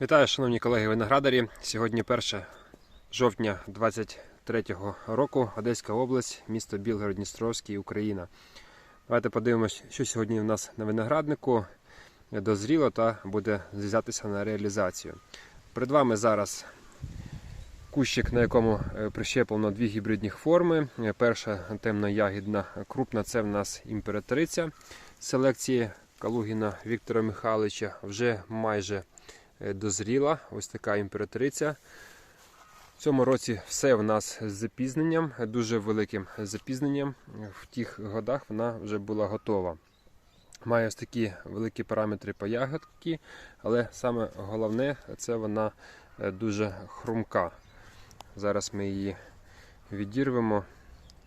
Вітаю, шановні колеги виноградарі. Сьогодні 1 жовтня 23 року, Одеська область, місто Білгород-Дністровський, Україна. Давайте подивимось, що сьогодні у нас на винограднику дозріло та буде зрізатися на реалізацію. Перед вами зараз кущик, на якому е, прищеплено дві гібридних форми. Перша темно-ягідна крупна це в нас імператриця селекції Калугіна Віктора Михайловича. Вже майже дозріла. Ось така імператриця. В цьому році все в нас з запізненням, дуже великим запізненням. В тих годах вона вже була готова. Має ось такі великі параметри по ягодці, але саме головне це вона е, дуже хрумка. Зараз ми її відірвемо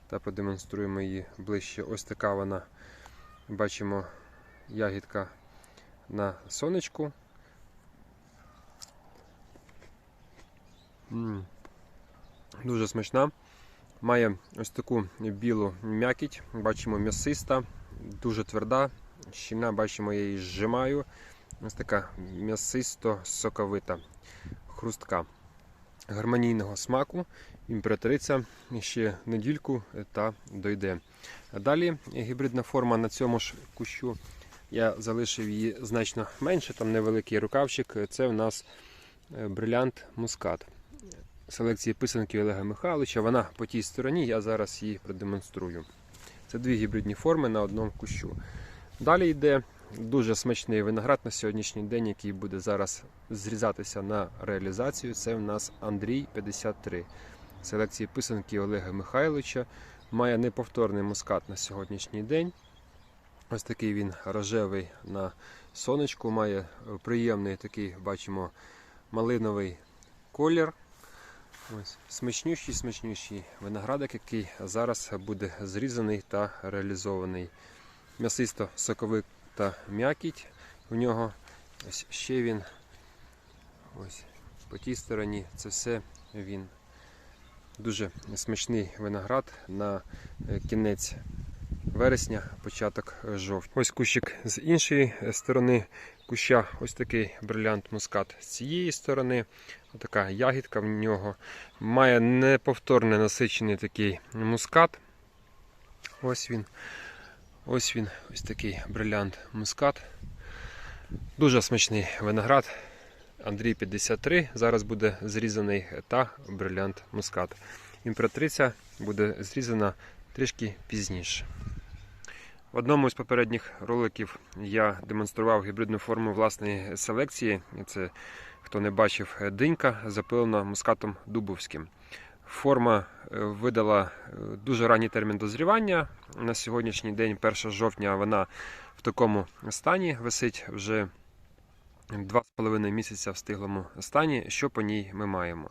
та продемонструємо її ближче. Ось така вона, бачимо, ягідка на сонечку. Дуже смачна. Має ось таку білу м'якіть, бачимо м'ясиста, дуже тверда, щільна, бачимо, я її зжимаю. Ось така м'ясисто-соковита, хрустка гармонійного смаку. Імператриця ще недільку та дойде. Далі гібридна форма на цьому ж кущу. Я залишив її значно менше, там невеликий рукавчик. Це в нас е, брилянт мускат. Селекції писанки Олега Михайловича. Вона по тій стороні, я зараз її продемонструю. Це дві гібридні форми на одному кущу. Далі йде дуже смачний виноград на сьогоднішній день, який буде зараз зрізатися на реалізацію. Це в нас Андрій 53. Селекції писанки Олега Михайловича. Має неповторний мускат на сьогоднішній день. Ось такий він рожевий на сонечку, має приємний такий, бачимо, малиновий колір. Ось смачнющий, смачнющий виноградик, який зараз буде зрізаний та реалізований. М'ясисто соковита м'якіть у нього. Ось ще він. Ось по тій стороні це все він. Дуже смачний виноград на е, кінець вересня, початок жовтня. Ось кущик з іншої сторони куща, ось такий брилянт мускат з цієї сторони. Така ягідка в нього. Має неповторний насичений такий мускат. Ось він. Ось він, ось такий брилянт мускат. Дуже смачний виноград. Андрій 53. Зараз буде зрізаний та брилянт мускат. Імператриця буде зрізана трішки пізніше. В одному з попередніх роликів я демонстрував гібридну форму власної селекції. Це, хто не бачив, динька запилена мускатом дубовським. Форма е, видала е, дуже ранній термін дозрівання. На сьогоднішній день, 1 жовтня, вона в такому стані висить вже 2,5 місяця в стиглому стані. Що по ній ми маємо?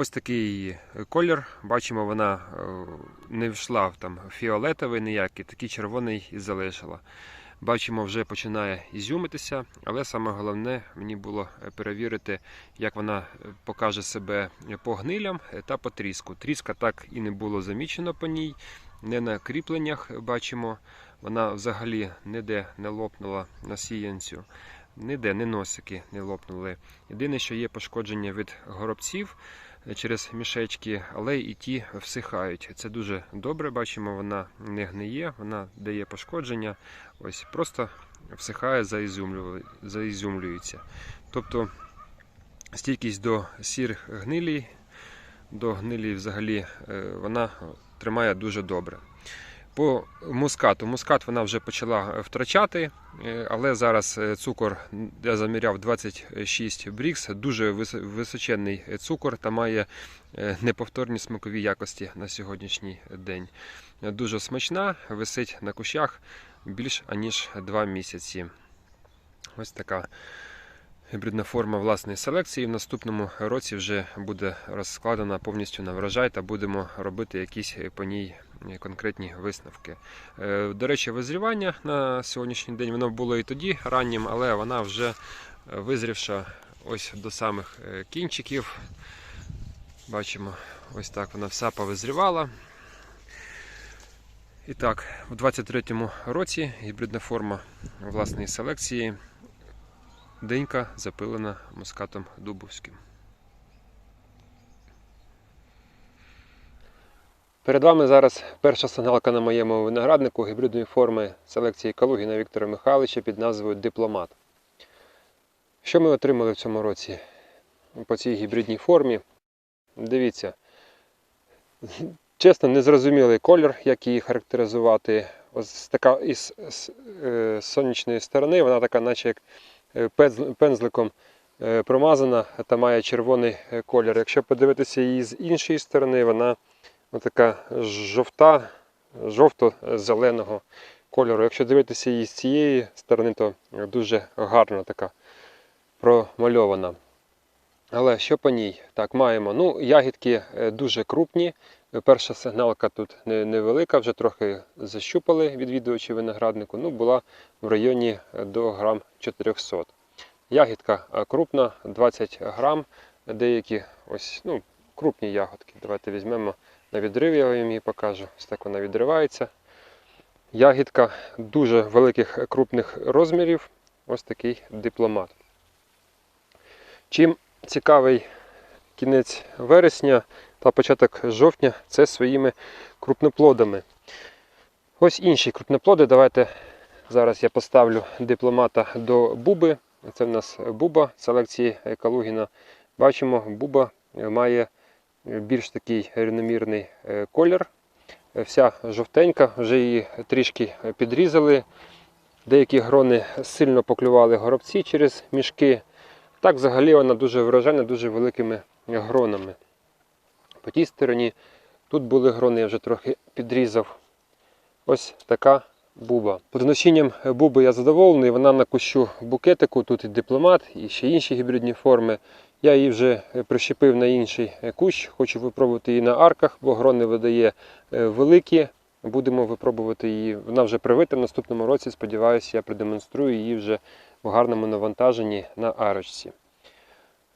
Ось такий колір. Бачимо, вона е, не війшла в там фіолетовий ніякий, такий червоний і залишила. Бачимо, вже починає ізюмитися, але саме головне мені було перевірити, як вона покаже себе по гнилям та по тріску. Тріска так і не було замічено по ній, не на кріпленнях бачимо. Вона взагалі ніде не лопнула на сіянцю, ніде не носики не лопнули. Єдине, що є пошкодження від горобців через мішечки, але і ті всихають. Це дуже добре. Бачимо, вона не гниє, вона дає пошкодження. Ось просто всихає, заізюмлюється. Тобто стійкість до сірих гнилій, до гнилі взагалі е, вона тримає дуже добре. По мускату. Мускат вона вже почала втрачати, е, але зараз е, цукор я заміряв 26 брікс, дуже височенний цукор та має е, неповторні смакові якості на сьогоднішній день. Е, Дуже смачна, висить на кущах більш аніж 2 місяці. Ось така гібридна форма власної селекції. В наступному році вже буде розкладена повністю на врожай та будемо робити якісь по ній конкретні висновки. Е, До речі, визрівання на сьогоднішній день воно було і тоді раннім, але вона вже визрівша ось до самих е, кінчиків. Бачимо, ось так вона вся повизрівала. І так, у 23-му році гібридна форма власної селекції Денька запилена мускатом дубовським. Перед вами зараз перша сигналка на моєму винограднику гібридної форми селекції Калугіна Віктора Михайловича під назвою Дипломат. Що ми отримали в цьому році по цій гібридній формі? Дивіться, чесно, незрозумілий колір, як її характеризувати. Ось така із е, сонячної сторони, вона така, наче як е, пензликом е, промазана та має червоний колір. Якщо подивитися її з іншої сторони, вона така жовта, жовто-зеленого кольору. Якщо дивитися її з цієї сторони, то дуже гарна така промальована. Але що по ній? Так, маємо. Ну, ягідки е, дуже крупні. Перша сигналка тут невелика, вже трохи защупали відвідувачі винограднику. Ну, була в районі е, до грам 400. Ягідка е, крупна, 20 грам. Деякі ось, ну, крупні ягодки. Давайте візьмемо на відрив, я вам її покажу. Ось так вона відривається. Ягідка дуже великих крупних розмірів. Ось такий дипломат. Чим цікавий кінець вересня та початок жовтня це своїми крупноплодами. Ось інші крупноплоди. Давайте зараз я поставлю дипломата до буби. Це в нас буба селекції Калугіна. Бачимо, буба має більш такий рівномірний е, колір. Вся жовтенька, вже її трішки підрізали. Деякі грони сильно поклювали горобці через мішки. Так, взагалі вона дуже вражена, дуже великими гронами. По тій стороні тут були грони, я вже трохи підрізав. Ось така буба. Подношінням буби я задоволений, вона на кущу букетику, тут і дипломат, і ще інші гібридні форми. Я її вже прищепив на інший кущ, хочу випробувати її на арках, бо грони видає е, великі. Будемо випробувати її. Вона вже привита в наступному році. Сподіваюся, я продемонструю її вже в гарному навантаженні на арочці.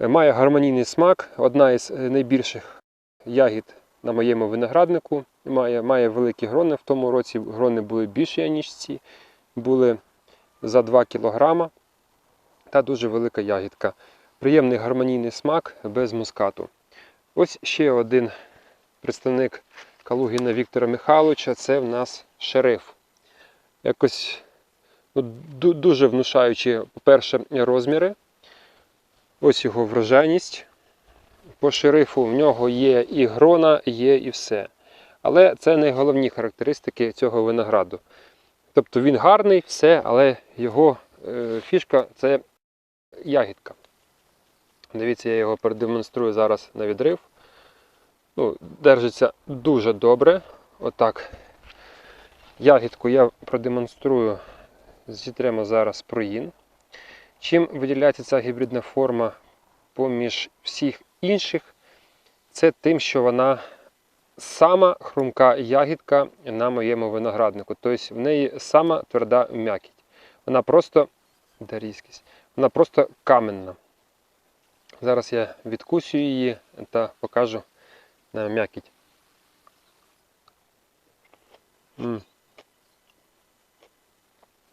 Е, Має гармонійний смак, одна із е, найбільших ягід на моєму винограднику. Має, має великі грони. В тому році грони були більші, ніж ці, були за 2 кг. Та дуже велика ягідка. Приємний гармонійний смак без мускату. Ось ще один представник Калугіна Віктора Михайловича це в нас шериф. Якось ну, дуже внушаючі, по-перше, розміри. Ось його врожайність. По шерифу в нього є і грона, є і все. Але це не головні характеристики цього винограду. Тобто він гарний, все, але його е, фішка це ягідка. Дивіться, я його продемонструю зараз на відрив. Ну, держиться дуже добре. Отак. Ягідку я продемонструю, зітремо зараз проїн. Чим виділяється ця гібридна форма поміж всіх інших, це тим, що вона сама хрумка ягідка на моєму винограднику. Тобто в неї сама тверда м'якіть. Вона просто де різкість? Вона просто каменна. Зараз я відкусю її та покажу на м'якіть.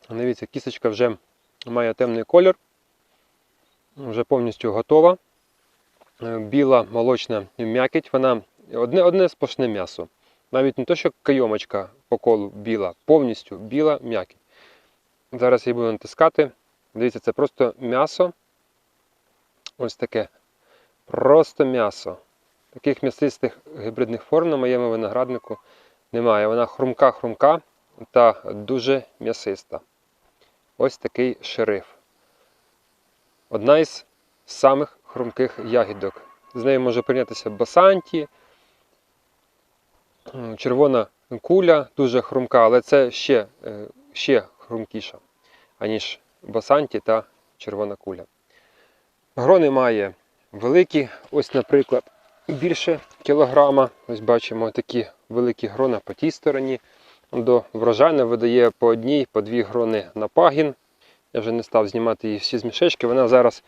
Дивіться, кісточка вже має темний колір, вже повністю готова. Е, Біла молочна м'якіть, вона одне, одне сплошне м'ясо. Навіть не то, що кайомочка по колу біла, повністю біла м'якіть. Зараз я буду натискати. Дивіться, це просто м'ясо. Ось таке. Просто м'ясо. Таких м'ясистих гібридних форм на моєму винограднику немає. Вона хрумка-хрумка та дуже м'ясиста. Ось такий шериф. Одна із самих хрумких ягідок. З нею може прийнятися басанті, червона куля, дуже хрумка, але це ще, е, ще хрумкіша, аніж басанті та червона куля. Грони має великі, ось, наприклад, більше кілограма. Ось бачимо такі великі грона по тій стороні. До врожайна видає по одній, по дві грони на пагін. Я вже не став знімати її всі з мішечки. Вона зараз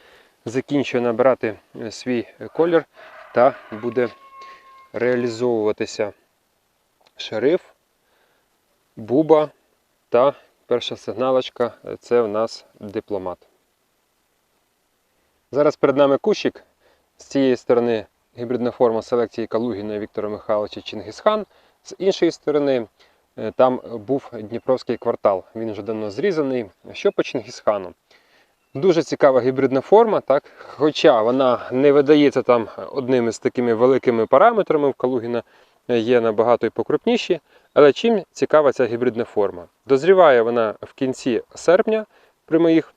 закінчує набирати е, свій колір та буде реалізовуватися шериф, буба та перша сигналочка це у нас дипломат. Зараз перед нами кущик. З цієї сторони гібридна форма селекції Калугіна Віктора Михайловича Чингісхан. З іншої сторони е, там був Дніпровський квартал. Він вже давно зрізаний. Що по Чингісхану? Дуже цікава гібридна форма, так? хоча вона не видається там одним із такими великими параметрами в Калугіна є набагато і покрупніші. Але чим цікава ця гібридна форма? Дозріває вона в кінці серпня при моїх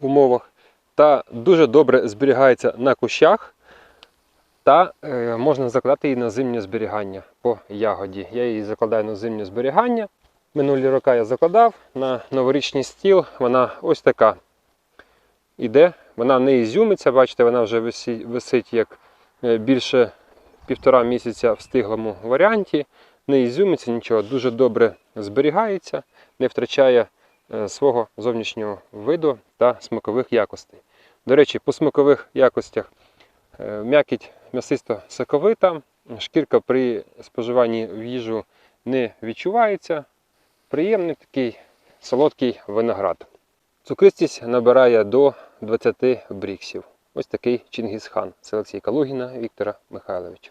умовах та дуже добре зберігається на кущах. Та е, можна закладати її на зимнє зберігання по ягоді. Я її закладаю на зимнє зберігання. Минулі роки я закладав на новорічний стіл. Вона ось така іде. Вона не ізюмиться, бачите, вона вже висить, як е, більше півтора місяця в стиглому варіанті. Не ізюмиться нічого, дуже добре зберігається, не втрачає е, свого зовнішнього виду та смакових якостей. До речі, по смакових якостях е, м'якіть м'ясисто соковита, шкірка при споживанні в їжу не відчувається. Приємний такий солодкий виноград. Цукристість набирає до 20 бріксів. Ось такий Чингісхан селекції Калугіна Віктора Михайловича.